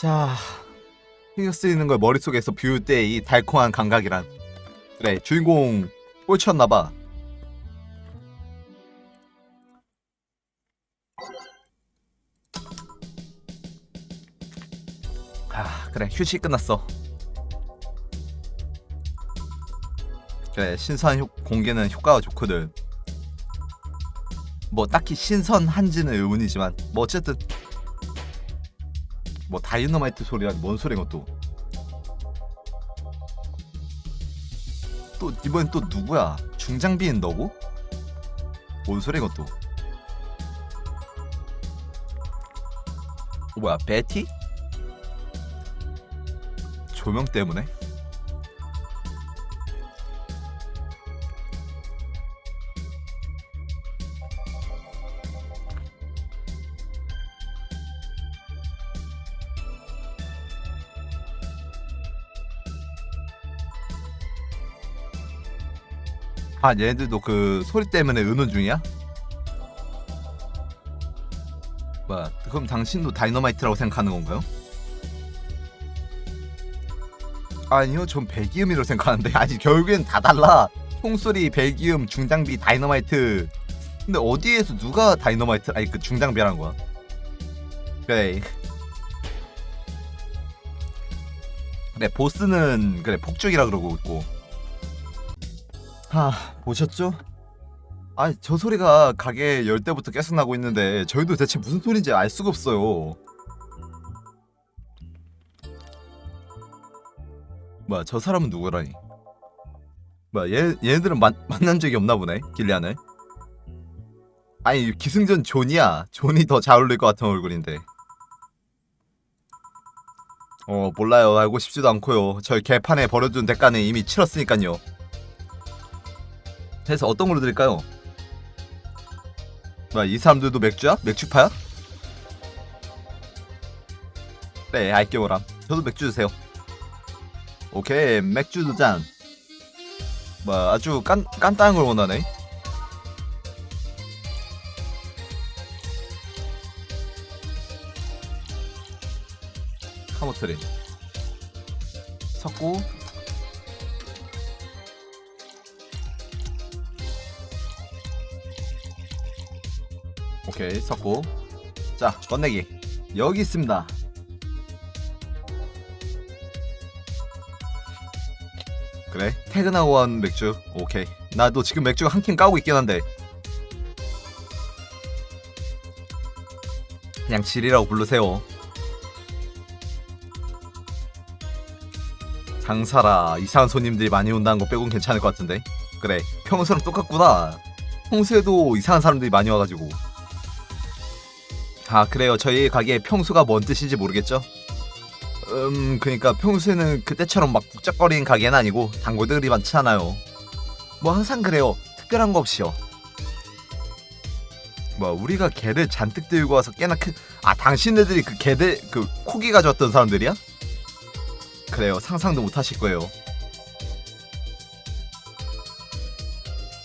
자, 신경 쓰이는 걸 머릿속에서 비울 때 이 달콤한 감각이란. 그래, 주인공 꼴치였나봐. 아, 그래, 휴식 끝났어. 그래, 신선 효, 공개는 효과가 좋거든. 뭐 딱히 신선한지는 의문이지만 뭐 어쨌든 뭐 다이너마이트 소리란 뭔 소리가 또? 또 이번엔 또 누구야? 중장비인 너고? 뭔 소리가 또? 어, 뭐야 베티? 조명 때문에? 아 얘네들도 그 소리 때문에 의논 중이야? 뭐야 그럼 당신도 다이너마이트라고 생각하는 건가요? 아니요 전 배기음이라고 생각하는데. 아니 결국엔 다 달라. 총소리 배기음 중장비 다이너마이트. 근데 어디에서 누가 다이너마이트 아니 그 중장비라는 거야? 그래. 그래 보스는 그래 폭죽이라 그러고 있고 하 보셨죠? 아니 저 소리가 가게 열 때부터 계속 나고 있는데 저희도 대체 무슨 소리인지 알 수가 없어요. 뭐야 저 사람은 누구라니? 뭐야 얘 얘네들은 만, 만난 적이 없나 보네 길리안을. 아니 기승전 존이야. 존이 더 잘 어울릴 것 같은 얼굴인데. 어 몰라요 알고 싶지도 않고요. 저 개판에 버려둔 대가는 이미 치렀으니까요. 그래서 어떤 걸로 드릴까요? 뭐야 이 사람들도 맥주야? 맥주파야? 네 알게오람 저도 맥주 주세요 오케이 맥주 두잔 뭐야 아주 깐, 깐딴한 걸 원하네 카모트린 섞고 오케이 섞고 자 건네기. 여기 있습니다. 그래 퇴근하고 온 맥주? 오케이. 나도 지금 맥주가 한캔 까고 있긴 한데. 그냥 질이라고 부르세요. 장사라 이상한 손님들이 많이 온다는 거 빼곤 괜찮을 것 같은데. 그래 평소랑 똑같구나. 평소에도 이상한 사람들이 많이 와가지고 아 그래요 저희 가게 평소가 뭔 뜻인지 모르겠죠? 음 그니까 평소에는 그때처럼 막 북적거리는 가게는 아니고 단골들이 많잖아요 뭐 항상 그래요 특별한 거 없이요 뭐 우리가 개를 잔뜩 들고 와서 꽤나 큰아 당신네들이 그 개들 그 코기 가져왔던 사람들이야? 그래요 상상도 못 하실 거예요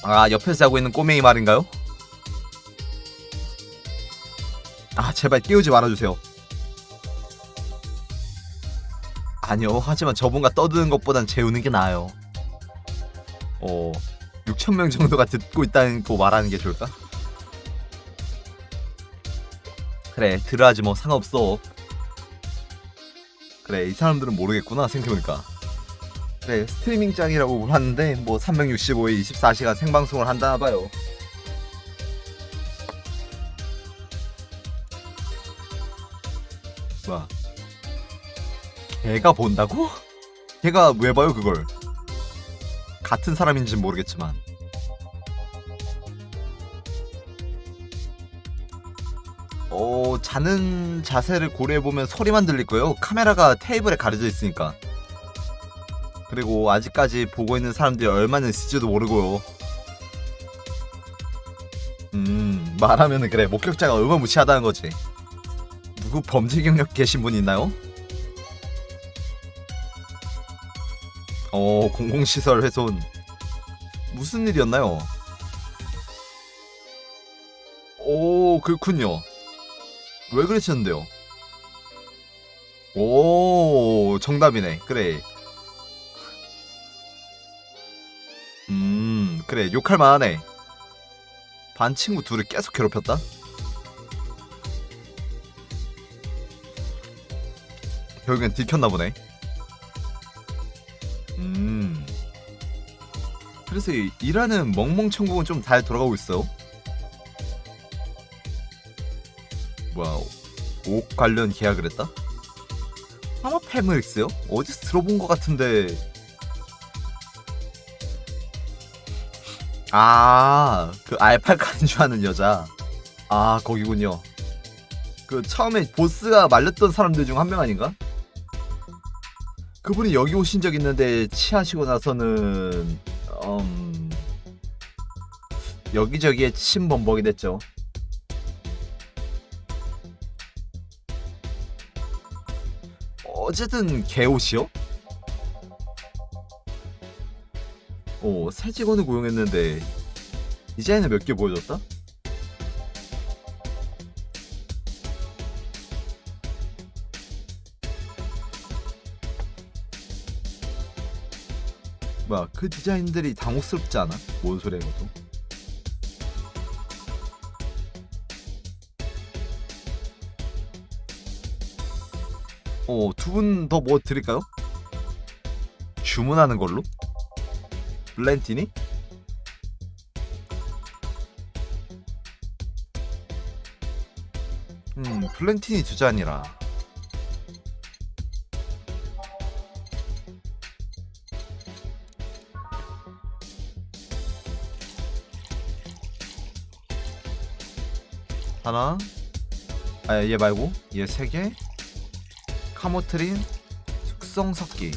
아 옆에서 자고 있는 꼬맹이 말인가요? 제발 깨우지 말아주세요. 아니요 하지만 저분과 떠드는 것보단 재우는 게 나아요. 어 6천명 정도가 듣고 있다는 거 말하는 게 좋을까? 그래 들어하지 뭐 상관없어. 그래 이 사람들은 모르겠구나 생각해보니까. 그래 스트리밍 짱이라고 하는데 뭐 365일 24시간 생방송을 한다 봐요 걔가 본다고? 걔가 왜 봐요 그걸? 같은 사람인지는 모르겠지만. 어 자는 자세를 고려해보면 소리만 들릴 거예요. 카메라가 테이블에 가려져 있으니까. 그리고 아직까지 보고 있는 사람들이 얼마나 있을지도 모르고요. 음 말하면은 그래. 목격자가 얼마나 무시하다는 거지. 누구 범죄 경력 계신 분 있나요? 어 공공시설 훼손. 무슨 일이었나요? 오 그렇군요. 왜 그러셨는데요? 오 정답이네. 그래. 음 그래. 욕할 만하네. 반 친구 둘을 계속 괴롭혔다? 결국엔 들켰나 보네 그래서 이- 일하는 멍멍천국은 좀 잘 돌아가고 있어 뭐야 옷 관련 계약을 했다? 파마패밀릭스요? 어디서 들어본 것 같은데 아, 그 알파카 안주하는 여자. 아, 거기군요. 그 처음에 보스가 말렸던 사람들 중 한 명 아닌가? 그분이 여기 오신 적 있는데 취하시고 나서는 음 여기저기에 침범벅이 됐죠. 어쨌든 개옷이요? 어, 새 직원을 고용했는데 디자인을 몇개 보여줬다? 뭐야 그 디자인들이 당혹스럽지 않아? 뭔 소리야 이것도? 어, 두 분 더 뭐 드릴까요? 주문하는 걸로? 블렌티니? 음, 블렌티니 두 잔이라. 하나. 아, 얘 말고 얘 세 개. 카모트린 숙성 섞기.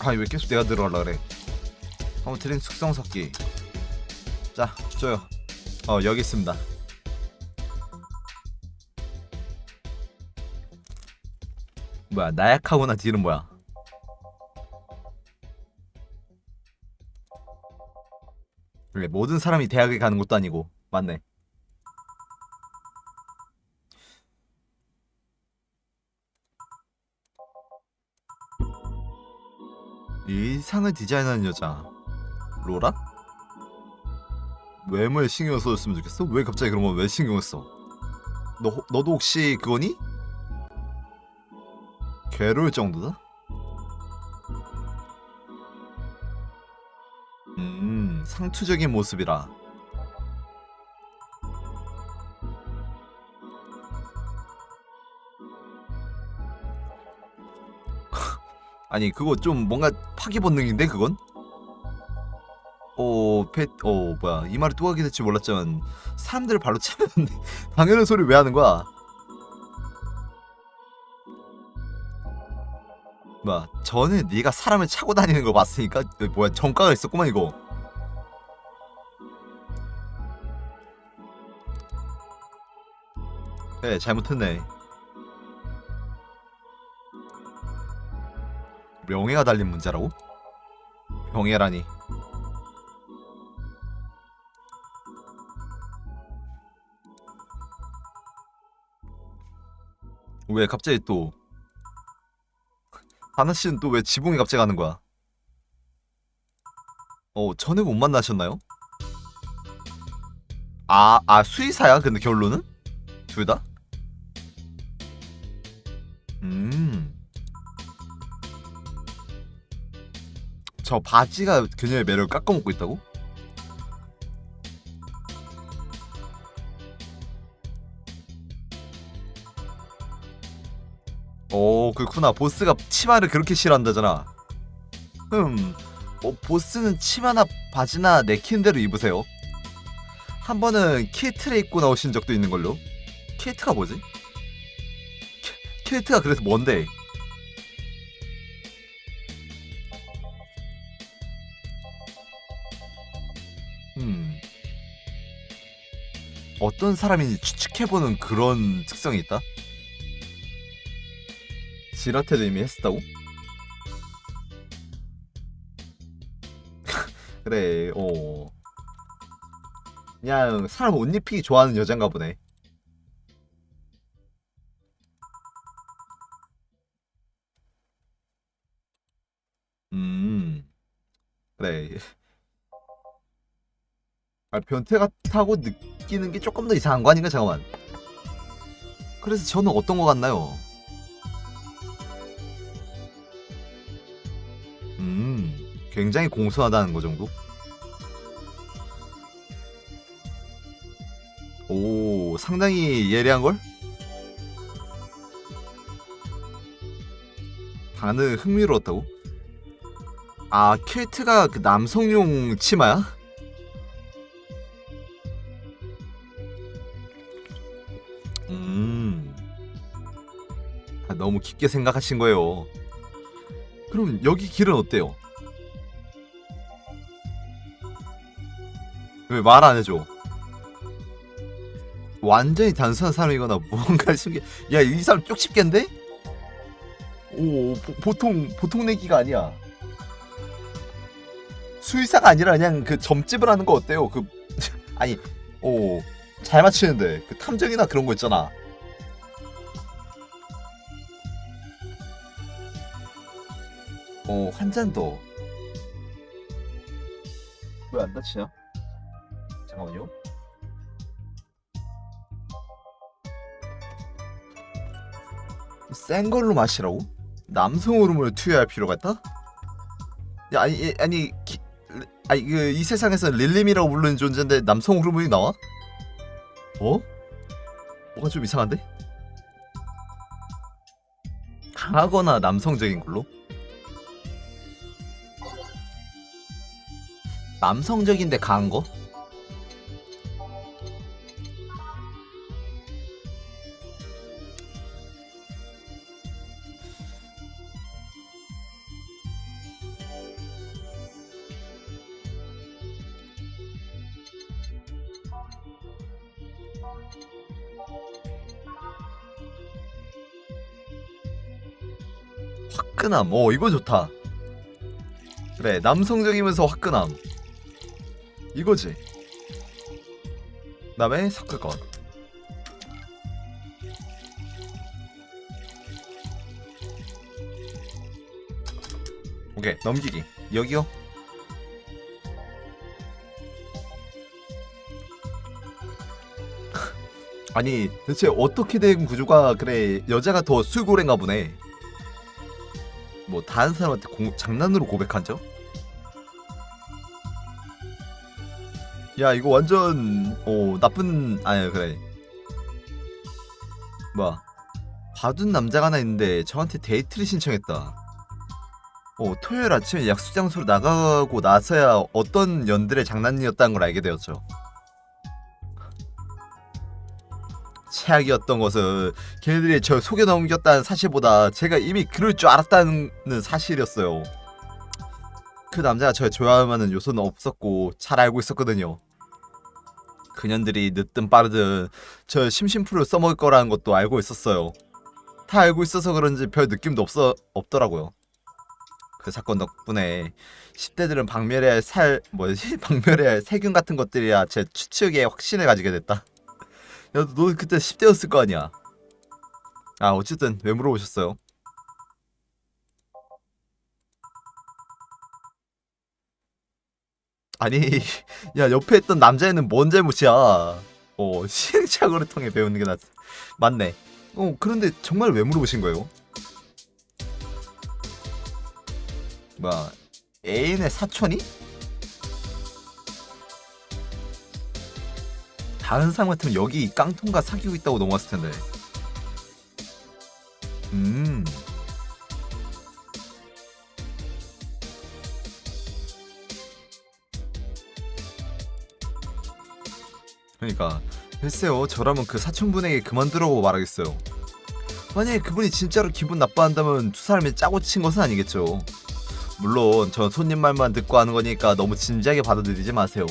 아, 왜 계속 내가 들어가려 그래? 카모트린 숙성 섞기. 자, 줘요. 어, 여기 있습니다. 뭐야, 나약하거나 딜은 뭐야? 그래, 모든 사람이 대학에 가는 것도 아니고 맞네. 의상을 디자인하는 여자 로라? 외모에 신경 써줬으면 좋겠어? 왜 갑자기 그런 건 왜 신경을 써? 너 혹- 너도 혹시 그거니? 괴로울 정도다? 상투적인 모습이라 아니 그거 좀 뭔가 파기 본능인데 그건? 어, 펫, 어, 뭐야 이 말이 또 하게 될지 몰랐지만 사람들을 발로 차면 당연한 소리 왜 하는 거야? 뭐야 전에 네가 사람을 차고 다니는 거 봤으니까 어, 뭐야 정가가 있었구만 이거. 네 잘못했네. 명예가 달린 문제라고? 명예라니. 왜 갑자기 또 하나 씨는 또 왜 지붕에 갑자기 가는 거야? 어, 전에 못 만나셨나요? 아, 아 수의사야? 근데 결론은? 둘 다? 저 바지가 그녀의 매력을 깎아먹고 있다고? 오 그렇구나 보스가 치마를 그렇게 싫어한다잖아 흠 어, 보스는 치마나 바지나 내키는 대로 입으세요 한 번은 킬트를 입고 나오신 적도 있는 걸로 킬트가 뭐지? 키, 킬트가 그래서 뭔데? 어떤 사람인지 추측해보는 그런 특성이 있다? 지라테도 이미 했었다고? 그래, 어. 그냥 사람 옷 입히기 좋아하는 여잔가 보네. 음, 그래. 아, 변태 같다고 느, 끼는 게 조금 더 이상한 거 아닌가 잠깐만. 그래서 저는 어떤 거 같나요? 음, 굉장히 공손하다는 거 정도? 오, 상당히 예리한 걸? 반응 흥미로웠다고? 아, 킬트가 그 남성용 치마야? 너무 깊게 생각하신 거예요. 그럼 여기 길은 어때요? 왜 말 안 해줘? 완전히 단순한 사람이거나 뭔가 숨겨. 야, 이 사람 쪽집게인데? 오, 보, 통 보통 내기가 아니야. 수의사가 아니라 그냥 그 점집을 하는 거 어때요? 그 아니, 오, 잘 맞추는데 그 탐정이나 그런 거 있잖아. 어, 한 잔 더. 왜 안 다치냐? 잠깐만요. 센 걸로 마시라고? 남성 호르몬을 투여할 필요가 있다? 야, 아니 이- 아니 기, 아니 그, 이 세상에서 릴림이라고 부르는 존재인데 남성 호르몬이 나와? 어? 뭐가 좀 이상한데? 강하거나 남성적인 걸로? 남성적인데 강한 거? 화끈함. 어, 이거 좋다. 그래, 남성적이면서 화끈함. 이거지. 그다음에 섞을건. 오케이, 넘기기. 여기요. 아니, 대체 어떻게 된 구조가 그래 여자가 더 술고래인가 보네. 뭐 다른 사람한테 공- 장난으로 고백한 적? 야 이거 완전 어 나쁜 아니 그래 뭐야 봐둔 남자가 하나 있는데 저한테 데이트를 신청했다 어 토요일 아침에 약속 장소로 나가고 나서야 어떤 연들의 장난이었다는 걸 알게 되었죠 최악이었던 것은 걔네들이 저 속여 넘겼다는 사실보다 제가 이미 그럴 줄 알았다는 사실이었어요. 그 남자가 저 좋아할 만한 요소는 없었고 잘 알고 있었거든요. 그년들이 늦든 빠르든 저 심심풀을 써먹을 거라는 것도 알고 있었어요. 다 알고 있어서 그런지 별 느낌도 없어 없더라고요. 그 사건 덕분에 10대들은 박멸해야 할 살 뭐지 박멸해야 할 세균 같은 것들이야 제 추측에 확신을 가지게 됐다. 야, 너 그때 10대였을 거 아니야. 아, 어쨌든 왜 물어보셨어요? 아니, 야, 옆에 있던 남자애는 뭔 잘못이야? 어, 시행착오를 통해 배우는 게 낫. 맞네. 어, 그런데 정말 왜 물어보신 거예요? 뭐야, 애인의 사촌이? 다른 사람 같으면 여기 이 깡통과 사귀고 있다고 넘어갔을 텐데. 음. 그러니까 글쎄요 저라면 그 사촌분에게 그만두라고 말하겠어요 만약에 그분이 진짜로 기분 나빠한다면 두 사람이 짜고 친 것은 아니겠죠 물론 전 손님 말만 듣고 하는 거니까 너무 진지하게 받아들이지 마세요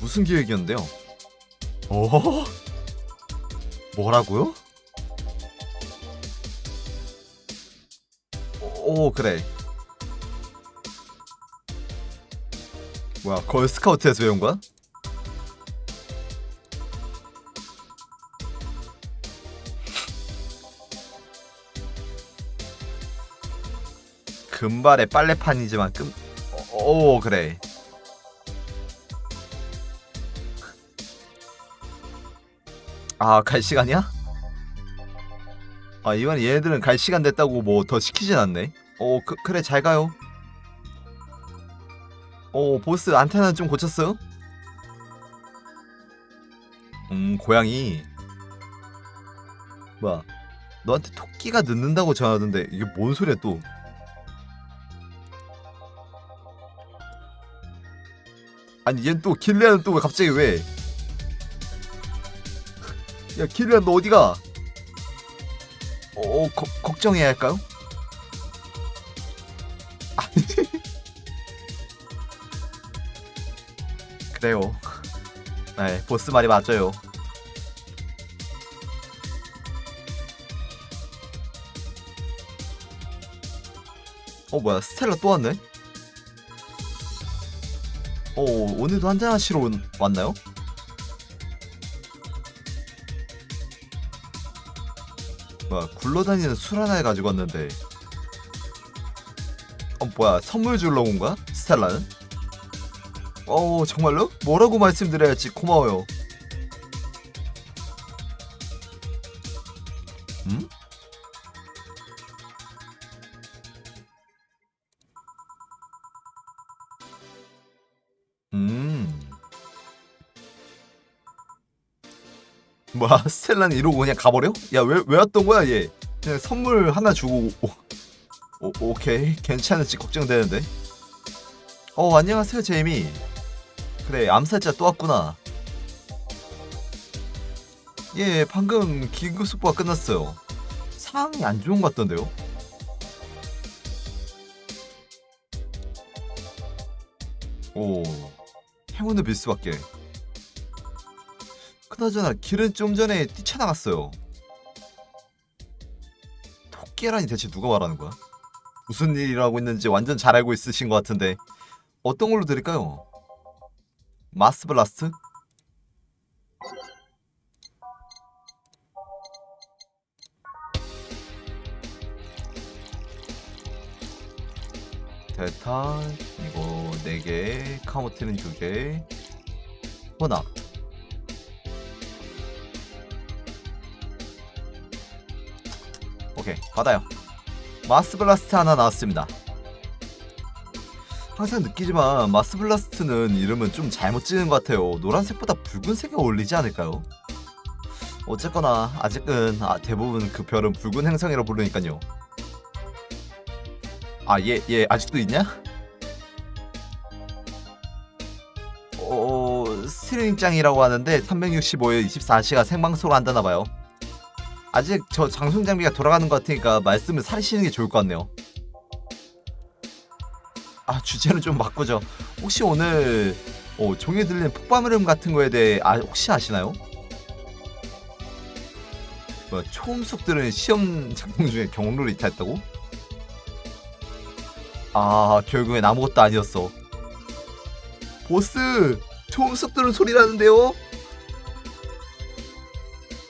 무슨 기획이었는데요? 어? 뭐라고요? 오 그래 뭐야 걸 스카우트에서 배운 거야? 금발의 빨래판이지만 끔. 오 그래. 아 갈 시간이야? 아 이번에 얘네들은 갈 시간 됐다고 뭐 더 시키진 않네. 오 그, 그래 잘 가요. 오 보스 안테나 좀 고쳤어요? 음 고양이 뭐야 너한테 토끼가 늦는다고 전하던데 이게 뭔 소리야 또 아니 얜또 길리안은 또왜 갑자기 왜? 야 길리안 너 어디가? 어, 거, 걱정해야 할까요? 아니 그래요. 네 보스 말이 맞아요. 어 뭐야 스텔라 또 왔네? 어 오늘도 한잔 하시러 온- 왔나요? 뭐야 굴러다니는 술 하나 가지고 왔는데 어 뭐야 선물 주러 온 거야? 스텔라는? 어 정말로? 뭐라고 말씀드려야지 고마워요 음? 음. 뭐야 스텔라는 이러고 그냥 가버려? 야왜 왜 왔던 거야 얘? 그냥 선물 하나 주고 오, 오, 오케이 괜찮을지 걱정되는데. 어 안녕하세요 제이미. 그래 암살자 또 왔구나. 예 방금 긴급 속보가 끝났어요. 상황이 안 좋은 것 같던데요? 오 행운을 빌 수밖에. 그나저나 길은 좀 전에 뛰쳐나갔어요. 토끼라니 대체 누가 말하는 거야? 무슨 일이라고 있는지 완전 잘 알고 있으신 것 같은데 어떤 걸로 드릴까요? 마스 블라스트? 대탄 이거 4개 카모티는 2개 혼합 오케이 받아요. 마스 블라스트 하나 나왔습니다. 항상 느끼지만 마스 블라스트는 이름은 좀 잘못 지은 것 같아요. 노란색보다 붉은색이 어울리지 않을까요? 어쨌거나 아직은 아, 대부분 그 별은 붉은 행성이라 부르니까요. 아얘얘 아직도 있냐? 어 스트링장이라고 하는데 365일 24시간 생방송을 한다나봐요 아직 저 장송 장비가 돌아가는 것 같으니까 말씀을 사리시는 게 좋을 것 같네요. 아 주제는 좀 바꾸죠. 혹시 오늘 어, 종이에 들리는 폭발 흐름 같은 거에 대해 아, 혹시 아시나요? 뭐, 초음속들은 시험 작동 중에 경로를 이탈했다고? 아 결국엔 아무것도 아니었어. 보스 초음속들은 소리 나는데요?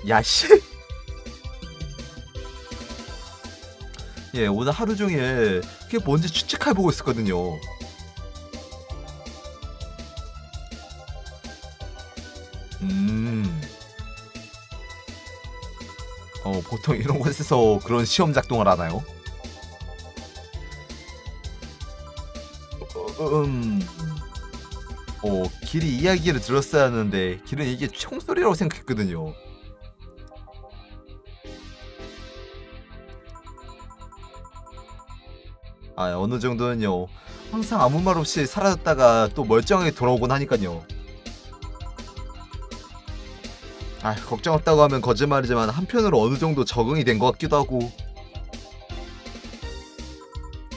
야씨. 예, 오늘 하루 종일 그게 뭔지 추측해 보고 있었거든요. 음. 어, 보통 이런 곳에서 그런 시험 작동을 하나요? 어, 음. 어, 길이 이야기를 들었어야 하는데 길은 이게 총소리라고 생각했거든요. 아 어느 정도는요 항상 아무 말 없이 사라졌다가 또 멀쩡하게 돌아오곤 하니까요 아 걱정 없다고 하면 거짓말이지만 한편으로 어느 정도 적응이 된 것 같기도 하고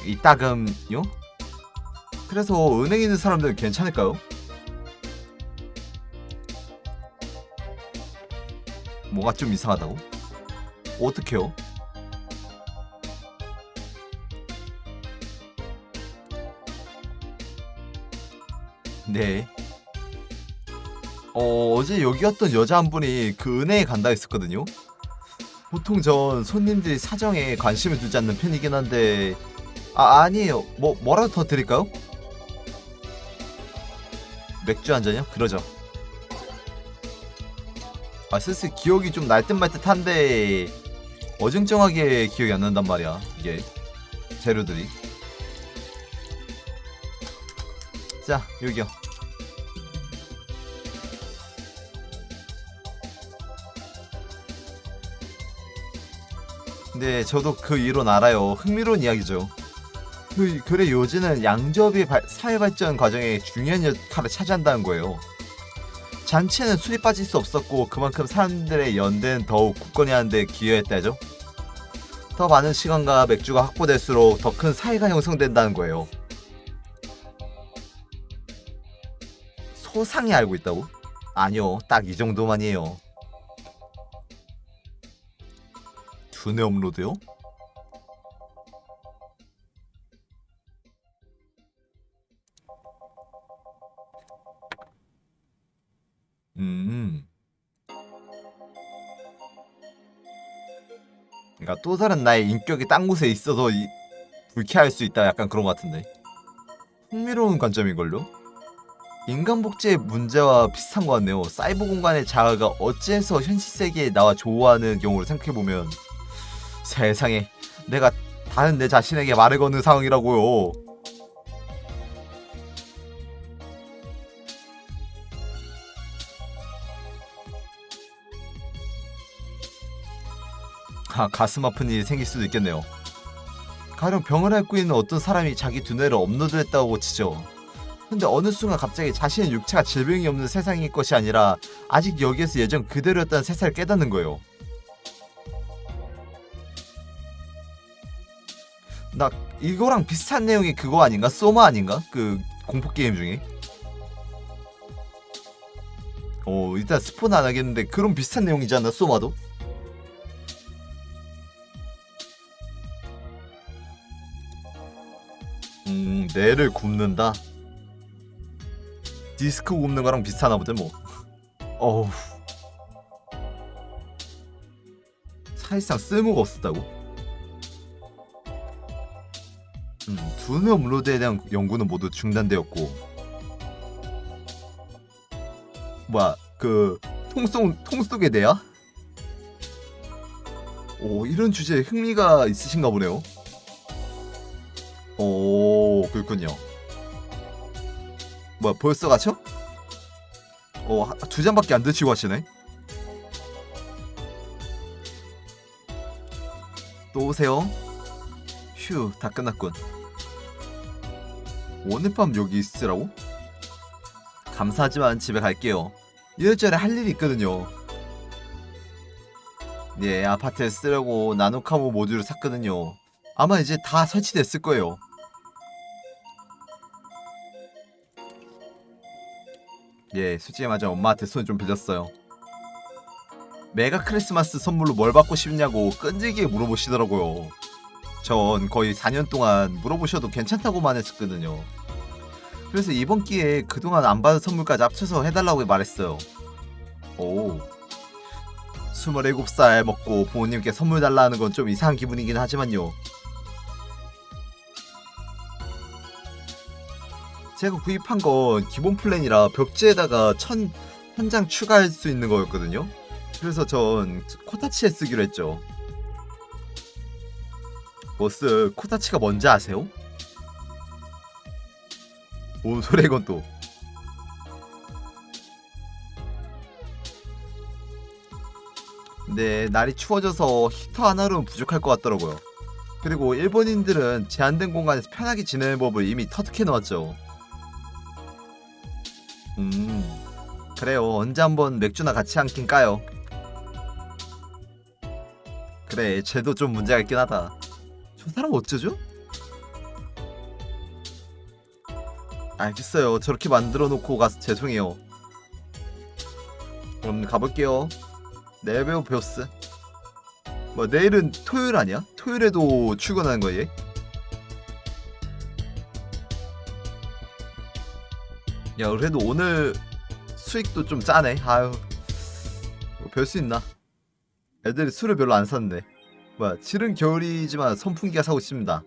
이따금요? 그래서 은행 있는 사람들은 괜찮을까요? 뭐가 좀 이상하다고? 어떡해요? 네. 어, 어제 여기 왔던 여자 한 분이 그 은행에 간다 했었거든요. 보통 전 손님들이 사정에 관심을 두지 않는 편이긴 한데 아 아니에요. 뭐 뭐라도 더 드릴까요? 맥주 한 잔요? 그러죠. 아 슬슬 기억이 좀 날 듯 말 듯한데 어정쩡하게 기억이 안 난단 말이야 이게 재료들이 자 여기요 근데 저도 그 이론 알아요 흥미로운 이야기죠 그, 그래 요즘은 양조업이 발- 사회 발전 과정에 중요한 역할을 차지한다는 거예요 잔치에는 술이 빠질 수 없었고 그만큼 사람들의 연대는 더욱 굳건해하는데 기여했다죠. 더 많은 시간과 맥주가 확보될수록 더 큰 사이가 형성된다는 거예요. 소상히 알고 있다고? 아니요, 딱 이 정도만이에요. 두뇌 업로드요? 음. 그러니까 또 다른 나의 인격이 딴 곳에 있어서 이, 불쾌할 수 있다 약간 그런 것 같은데 흥미로운 관점이걸요? 인간 복제의 문제와 비슷한 것 같네요 사이버 공간의 자아가 어찌해서 현실 세계에 나와 조화하는 경우를 생각해보면 세상에 내가 다른 내 자신에게 말을 거는 상황이라고요 아, 가슴 아픈 일이 생길 수도 있겠네요. 가령 병을 앓고 있는 어떤 사람이 자기 두뇌를 업로드했다고 치죠. 근데 어느 순간 갑자기 자신의 육체가 질병이 없는 세상일 것이 아니라 아직 여기에서 예전 그대로였다는 세상을 깨닫는 거예요. 나 이거랑 비슷한 내용이 그거 아닌가? 소마 아닌가? 그 공포 게임 중에. 어 일단 스폰 안 하겠는데 그런 비슷한 내용이지 않나 소마도? 음, 뇌를 굽는다. 디스크 굽는 거랑 비슷하나 보네 뭐. 어우. 사실상 쓸모가 없었다고? 음, 두뇌 업로드에 대한 연구는 모두 중단되었고. 뭐야, 그 통속 통속의 뇌야? 오, 이런 주제에 흥미가 있으신가 보네요. 오 그렇군요. 뭐야 벌써 가죠? 어 두 잔밖에 안 드시고 하시네. 또 오세요. 휴 다 끝났군. 오늘 밤 여기 있으라고? 감사하지만 집에 갈게요. 이럴저래 할 일이 있거든요. 예 아파트에 쓰려고 나노카모 모듈을 샀거든요. 아마 이제 다 설치됐을 거예요. 예, 말하자 엄마한테 손 좀 빌렸어요. 메가 크리스마스 선물로 뭘 받고 싶냐고 끈질기게 물어보시더라고요. 전 거의 4년 동안 물어보셔도 괜찮다고만 했었거든요. 그래서 이번 기회에 그동안 안 받은 선물까지 합쳐서 해달라고 말했어요. 오. 27살 먹고 부모님께 선물 달라 하는 건 좀 이상한 기분이긴 하지만요. 제가 구입한 건 기본 플랜이라 벽지에다가 천 한 장 추가할 수 있는 거였거든요. 그래서 전 코타치에 쓰기로 했죠. 보스 코타치가 뭔지 아세요? 뭔 소리야 이건 또. 근데 날이 추워져서 히터 하나로는 부족할 것 같더라고요. 그리고 일본인들은 제한된 공간에서 편하게 지내는 법을 이미 터득해 놓았죠. 음. 그래요. 언제 한번 맥주나 같이 한캔 까요. 그래 쟤도 좀 문제가 있긴 하다. 저 사람 어쩌죠? 알겠어요. 저렇게 만들어 놓고 가서 죄송해요. 그럼 가볼게요. 네 배우 베오스. 뭐 내일은 토요일 아니야? 토요일에도 출근하는 거야 얘? 야 그래도 오늘 수익도 좀 짜네. 아유 뭐 별 수 있나? 애들이 술을 별로 안 샀는데 뭐야 칠은 겨울이지만 선풍기가 사고 싶습니다